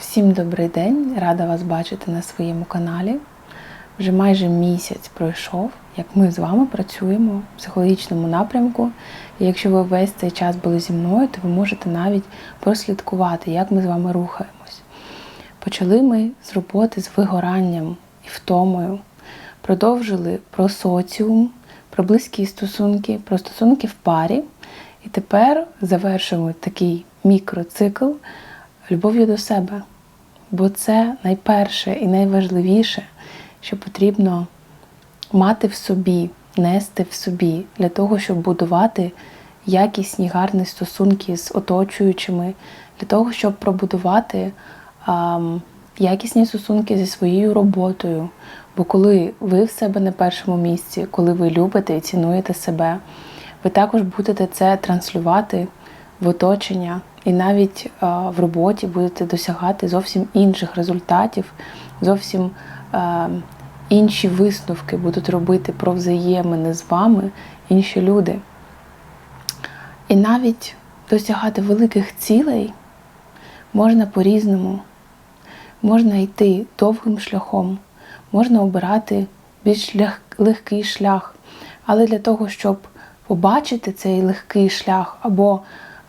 Всім добрий день! Рада вас бачити на своєму каналі. Вже майже місяць пройшов, як ми з вами працюємо в психологічному напрямку. І якщо ви весь цей час були зі мною, то ви можете навіть прослідкувати, як ми з вами рухаємось. Почали ми з роботи з вигоранням і втомою, продовжили про соціум, про близькі стосунки, про стосунки в парі. І тепер завершуємо такий мікроцикл любов'ю до себе. Бо це найперше і найважливіше, що потрібно мати в собі, нести в собі для того, щоб будувати якісні гарні стосунки з оточуючими, для того, щоб пробудувати ам, якісні стосунки зі своєю роботою. Бо коли ви в себе на першому місці, коли ви любите і цінуєте себе, ви також будете це транслювати в оточення, і навіть е, в роботі будете досягати зовсім інших результатів, зовсім е, інші висновки будуть робити про взаємини з вами інші люди. І навіть досягати великих цілей можна по-різному. Можна йти довгим шляхом, можна обирати більш лег- легкий шлях. Але для того, щоб побачити цей легкий шлях або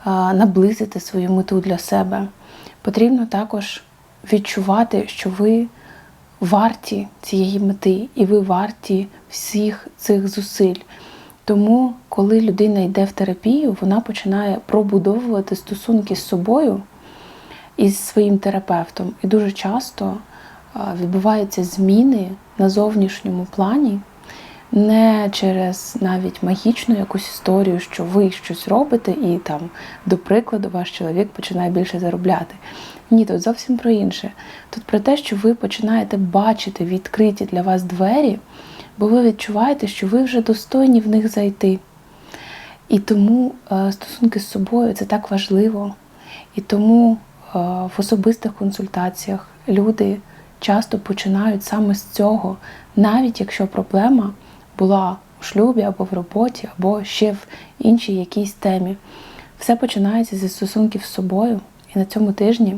наблизити свою мету для себе, потрібно також відчувати, що ви варті цієї мети, і ви варті всіх цих зусиль. Тому, коли людина йде в терапію, вона починає пробудовувати стосунки з собою із своїм терапевтом. І дуже часто відбуваються зміни на зовнішньому плані, не через навіть магічну якусь історію, що ви щось робите, і там, до прикладу, ваш чоловік починає більше заробляти. Ні, тут зовсім про інше. Тут про те, що ви починаєте бачити відкриті для вас двері, бо ви відчуваєте, що ви вже достойні в них зайти. І тому е, стосунки з собою це так важливо. І тому е, в особистих консультаціях люди часто починають саме з цього, навіть якщо проблема була у шлюбі або в роботі, або ще в іншій якійсь темі. Все починається зі стосунків з собою. І на цьому тижні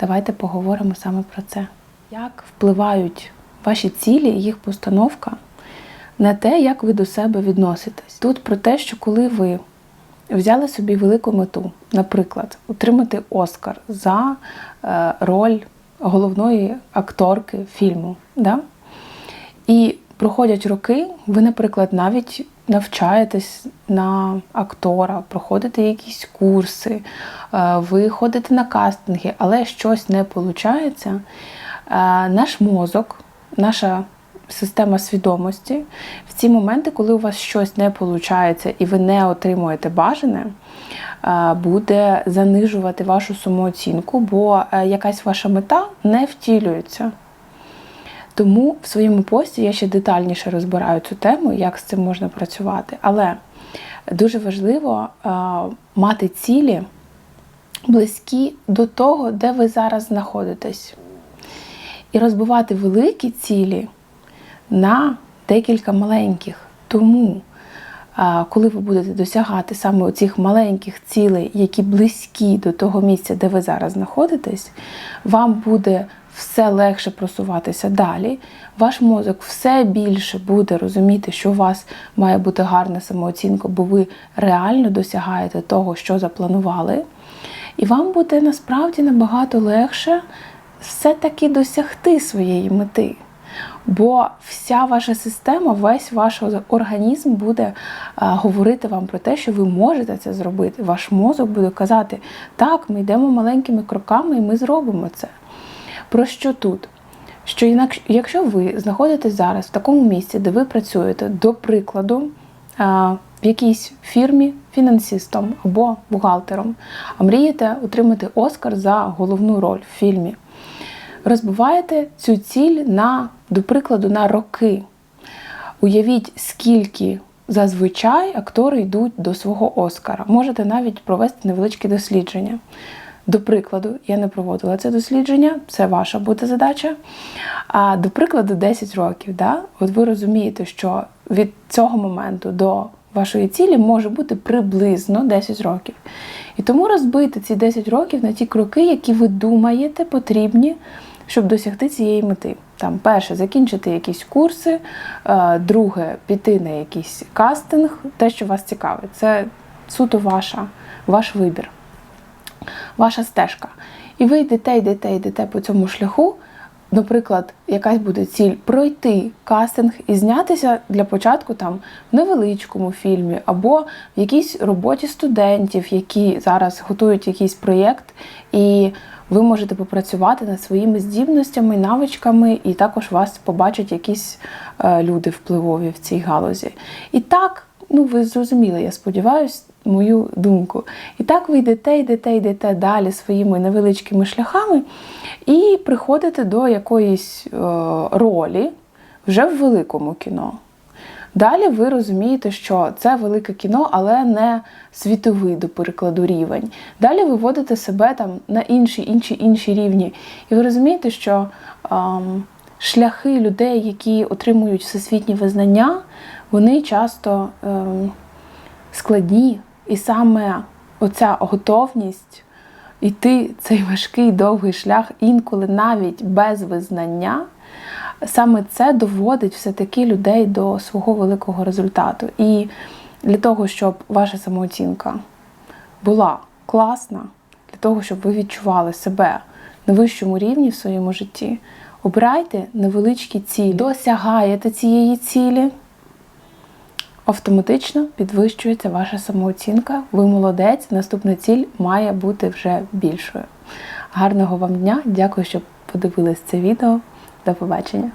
давайте поговоримо саме про це. Як впливають ваші цілі їх постановка на те, як ви до себе відноситесь. Тут про те, що коли ви взяли собі велику мету, наприклад, отримати Оскар за е, роль головної акторки фільму, да? і проходять роки, ви, наприклад, навіть навчаєтесь на актора, проходите якісь курси, е, ви ходите на кастинги, але щось не виходить, наш мозок, наша система свідомості в ці моменти, коли у вас щось не виходить і ви не отримуєте бажане, е, буде занижувати вашу самооцінку, бо е, якась ваша мета не втілюється. Тому в своєму пості я ще детальніше розбираю цю тему, як з цим можна працювати. Але дуже важливо е, мати цілі близькі до того, де ви зараз знаходитесь. І розбивати великі цілі на декілька маленьких. Тому, а, коли ви будете досягати саме оцих маленьких цілей, які близькі до того місця, де ви зараз знаходитесь, вам буде все легше просуватися далі. Ваш мозок все більше буде розуміти, що у вас має бути гарна самооцінка, бо ви реально досягаєте того, що запланували. І вам буде насправді набагато легше все-таки досягти своєї мети. Бо вся ваша система, весь ваш організм буде а, говорити вам про те, що ви можете це зробити. Ваш мозок буде казати, так, ми йдемо маленькими кроками і ми зробимо це. Про що тут? Що інакше, якщо ви знаходитесь зараз в такому місці, де ви працюєте, до прикладу, в якійсь фірмі фінансистом або бухгалтером, а мрієте отримати Оскар за головну роль в фільмі розбиваєте цю ціль на, до прикладу, на роки. Уявіть, скільки зазвичай актори йдуть до свого Оскара. Можете навіть провести невеличке дослідження. До прикладу, я не проводила це дослідження, це ваша буде задача. А до прикладу, 10 років. Да? От ви розумієте, що від цього моменту до вашої цілі може бути приблизно 10 років. І тому розбити ці 10 років на ті кроки, які ви думаєте потрібні, щоб досягти цієї мети. Там, перше, закінчити якісь курси, е, друге, піти на якийсь кастинг, те, що вас цікавить. Це суто ваша, ваш вибір, ваша стежка. І ви йдете, йдете, йдете по цьому шляху. Наприклад, якась буде ціль пройти кастинг і знятися для початку там в невеличкому фільмі або в якійсь роботі студентів, які зараз готують якийсь проєкт, і ви можете попрацювати над своїми здібностями, навичками, і також вас побачать якісь е, люди впливові в цій галузі. І так, ну ви зрозуміли, я сподіваюся, мою думку. І так ви йдете, йдете, йдете далі своїми невеличкими шляхами і приходите до якоїсь е, ролі вже в великому кіно. Далі ви розумієте, що це велике кіно, але не світовий до перекладу рівень. Далі ви вводите себе там на інші, інші, інші рівні. І ви розумієте, що ем, шляхи людей, які отримують всесвітні визнання, вони часто ем, складні. І саме оця готовність йти цей важкий довгий шлях, інколи навіть без визнання, саме це доводить все-таки людей до свого великого результату. І для того, щоб ваша самооцінка була класна, для того, щоб ви відчували себе на вищому рівні в своєму житті, обирайте невеличкі цілі, досягаєте цієї цілі автоматично підвищується ваша самооцінка. Ви молодець, наступна ціль має бути вже більшою. Гарного вам дня! Дякую, що подивились це відео. До побачення!